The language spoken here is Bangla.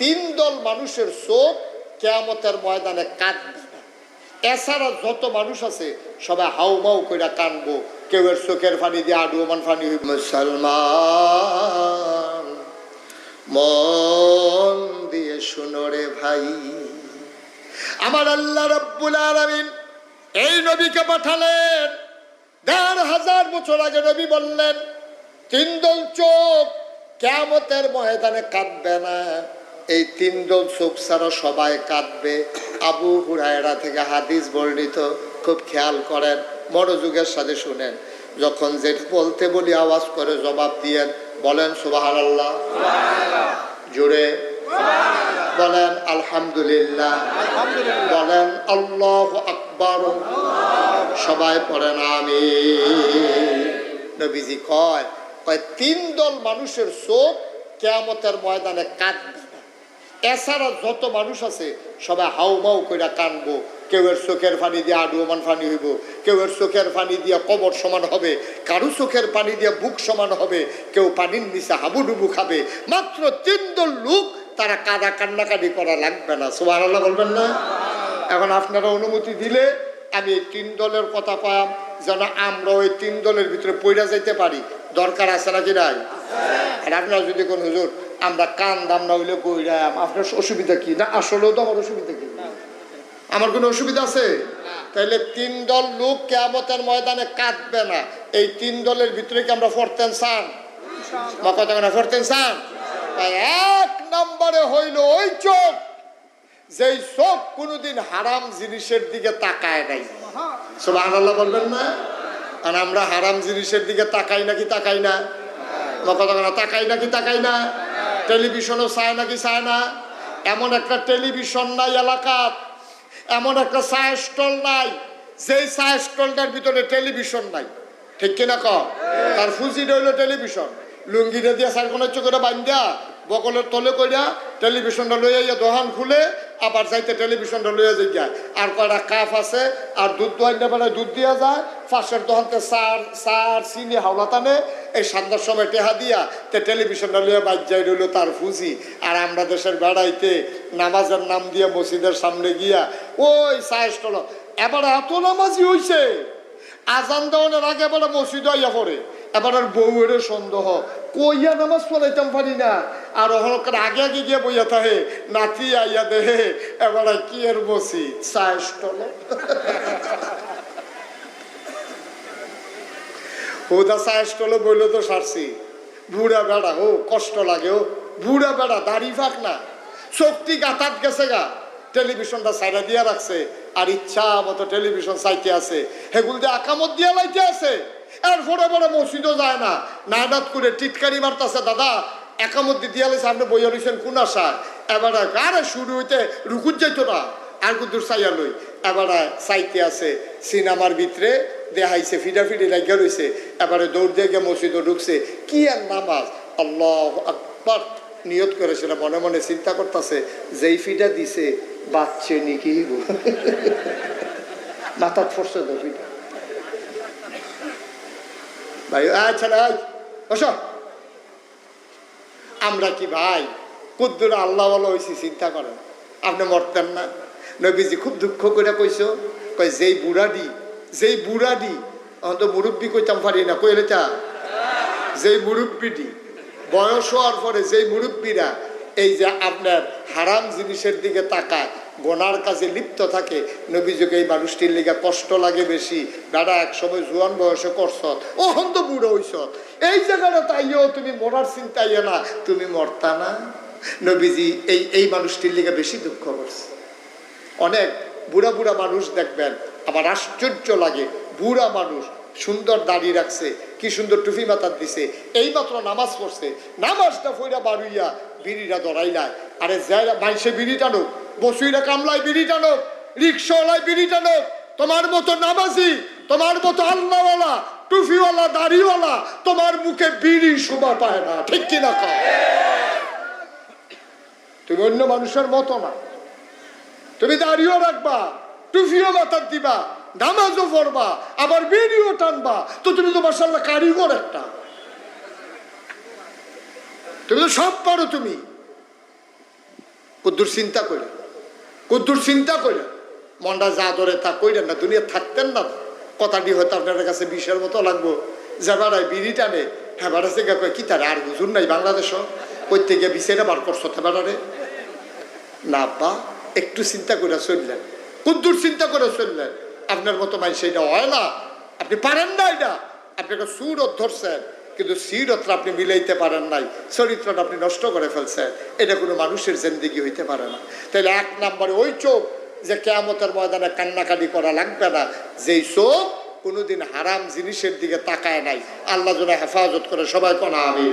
তিন দল মানুষের চোখ কেয়ামতের ময়দানে কাঁদবে। না এছাড়া যত মানুষ আছে, সবাই হাউমাউ করে কানবো কেউ এর চোখের ফানি দিয়ে আডুমান ফানি হইব। মুসলমান মন দিয়ে শুনো রে ভাই। আমার আল্লাহ রব্বুল আলামিন এই নবীকে পাঠালেন। দেড় হাজার বছর আগে নবী বললেন, তিন দল চোখ কেমতের ময়দানে কাঁদবে না। এই তিন দল চোখ ছাড়া সবাই কাঁদবে। আবু হুরায়রা থেকে হাদিস বর্ণিত খুব খেয়াল করেন মনোযোগের সাথে শুনেন। যখন যে বলতে বলি আওয়াজ করে জবাব দিয়েন বলেন সুবাহ আল্লাহ জুড়ে বলেন আলহামদুলিল্লাহ। বলেন আল্লাহ আকবর। সবাই পড়েন আমি নবীজি কয় কয় তিন দল মানুষের চোখ কেয়ামতের ময়দানে কাঁদবে এছাড়া যত মানুষ আছে, সবাই হাউমাউ করে কানবো। কেউ এর চোখের পানি দিয়ে আডুমান পানি হইব, কেউ এর চোখের পানি দিয়ে কবর সমান হবে, কারু চোখের পানি দিয়ে বুক সমান হবে, কেউ পানির নিচে হাবুডুবু খাবে। মাত্র তিন দল লোক তারা কাদা কান্নাকাটি করা লাগবে না। সোহান আল্লাহ বলবেন না? এখন আপনারা অনুমতি দিলে আমি তিন দলের কথা পাম যেন আমরা ওই তিন দলের ভিতরে পইরা যাইতে পারি। দরকার আছে নাকি নাই? আর আপনার যদি কোন হুজুর, আমরা কান দাম না হইলে কইরাম, আপনার অসুবিধা কি? না, আসলেও তো আমার অসুবিধা কি? আমার কোনো অসুবিধা আছে? তাহলে তিন দল লোক কেয়ামতের ময়দানে কাঁদবে না। এই তিন দলের ভিতরে কি আমরা পড়তেন চান? বা কত না পড়তেন চান? এক নম্বরে হইল ওই চোখ। যেই চোখ কোনোদিন হারাম জিনিসের দিকে তাকায় নাই। সব আল্লাহ বলবেন না? আর আমরা হারাম জিনিসের দিকে তাকাই নাকি তাকাই না? তাকাই নাকি তাকাই না? টেলিভিশনও চায় নাকি চায় না? এমন একটা টেলিভিশন নাই এলাকাত এমন একটা চায় স্টল নাই, যেই চায় স্টলটার ভিতরে টেলিভিশন নাই। ঠিক কিনা ক? তার ফুজি রইল টেলিভিশন। লুঙ্গিটা দিয়ে চার কোনো চোখে বান্ধা বকলের তলে কইরা টেলিভিশনটা লইয়া ইয়া দোকান খুলে আবার যাইতে টেলিভিশনটা লইয়া যাই যায় আর কয়টা কাপ আছে, আর দুধ দোহাইতে বেলায় দুধ দিয়া যায়। ফাঁসের দোকানতে সার সার, চিনি, হাওলা টানে। এই সন্ধ্যার সময় টেহা দিয়া তে টেলিভিশনটা লইয়া বাজ যাই রইল তার ফুজি। আর আমরা দেশের বেড়াইতে নামাজের নাম দিয়ে মসজিদের সামনে গিয়া, ওই সায় স্টল এবার এত নামাজি হইছে। আজান দেওয়ানোর আগে এবার মসজিদ আইয়া পড়ে। এবার আর বউয়ের সন্দেহ। কইয়া নামাজ পড়াইতাম পারি না। আর অহনকার আগে আগে গিয়ে বইয়া থাকে, নাতি, আইয়া দেহে এবার আর কি এর মসজিদ চায় হুদা চায় স্টলে বইলে তো সারছি। বুড়া বেড়া, ও কষ্ট লাগে, ও। বুড়া বেড়া, দাড়ি ফাঁক না। শক্তি গাতাত গেছে গা। টেলিভিশনটা সাইডা দিয়া রাখছে। আর ইচ্ছা মতো টেলিভিশন চাইতে আছে। হেগুল দিয়ে আকামত দিয়া লাইতে আছে। এর ফোরে বড় মসজিদও যায় না। নাইনাত করে টিটকারি মারতাছে, দাদা, একামত দিয়া লাইছে আপনি বইয়া রয়েছেন কোন আশায়? এবার আরে শুরু হইতে রুকুত যাইতো না, আর কুদুর চাইয়া লই। এবার চাইতে আছে সিনেমার ভিতরে, দেখাইছে ফিডা ফিডি লাগিয়া রয়েছে এবারে দৌড় দিয়ে গিয়ে মসজিদে ঢুকছে। কি আর নামাজ? আল্লাহ আকবার। নিয়ত করেছিল মনে মনে চিন্তা করতেছে, যেই ফিডা দিছে, বাচ্চে নিকি মাথাত ফসছে তো ফিডা ভাই আচ্ছা ভাই বসো। আমরা কি ভাই, কুদ্দুর আল্লাহ বলা হয়েছি চিন্তা করেন। আপনি মরতেন না। নবীজি খুব দুঃখ করে কইছো কই যেই বুড়াডি যেই বুড়াডি অন্ত মুরব্বী কইতাম পারি না, কইলে তা? যেই মুরব্বীটি বয়স হওয়ার পরে যেই মুরব্বীরা, এই যে আপনার হারাম জিনিসের দিকে তাকায় গোনার কাজে লিপ্ত থাকে। নবীযোগে এই মানুষটির লিগে কষ্ট লাগে বেশি। দাদা এক সময় জুয়ান বয়সে করছ। ও হন্ত বুড়ো হইস এই জায়গাটা তাইও তুমি মরার চিন্তা ইয়ে না। তুমি মরতা না। নবীজি এই এই মানুষটির লিগে বেশি দুঃখ করছে। অনেক বুড়া বুড়া মানুষ দেখবেন, আবার আশ্চর্য লাগে। বুড়া মানুষ সুন্দর দাড়ি রাখছে, কি সুন্দর টুপি মাথার দিছে। এই মাত্র নামাজ পড়ছে। নামাজটা ফইরা বাড়ুইয়া বিড়িটা দড়াইলায় আরে যাই মাইসে বিড়ি টানুক বসুইরা কামলায় বিড়ি টানুক রিক্সাওয়ালায় বিড়ি টানুক তোমার মতো নামাজি, তোমার মতো আল্লাহওয়ালা টুফিওয়ালা, দাড়িওয়ালা, তোমার মুখে বিড়ি শোভা পায় না, ঠিক কিনা কও তুমি অন্য মানুষের মতো না। তুমি দাড়িও রাখবা, টুফিও মাথার দিবা, নামাজও পড়বা, আবার বিড়িও টানবা, তো তুমি তো মাসাল্লাহ কারিগর একটা। তুমি তো সব পারো তুমি। কুদ্দুর চিন্তা করে কুদ্দুর চিন্তা করে মনটা যা ধরে তা কইলেন না দুনিয়া থাকতেন না। কথাটি হয়তো আপনার কাছে বিষের মতো লাগবো। যে বেড়ায় বিড়ি টানে হ্যাঁ থেকে কয়, কি তার, আর হুজুর নাই বাংলাদেশ? কইতে গিয়ে বিষেরা বার করছ তা বেড়ারে না বা একটু চিন্তা করে চললেন। কুদ্দুর চিন্তা করে চললেন। আপনার মতো মানুষ এটা হয় না। আপনি পারেন না এটা। আপনাকে সুরত ধরছেন। কিন্তু সিরতটা আপনি মিলাইতে পারেন নাই, চরিত্রটা আপনি নষ্ট করে ফেলছেন, এটা কোনো মানুষের জিন্দিগি হইতে পারে না। তাহলে এক নম্বরে ওই চোখ যে কেয়ামতের ময়দানে কান্নাকাটি করা লাগবে না, যেই চোখ কোনোদিন হারাম জিনিসের দিকে তাকায় নাই। আল্লাহ যেন হেফাজত করে সবাই কোনা আমি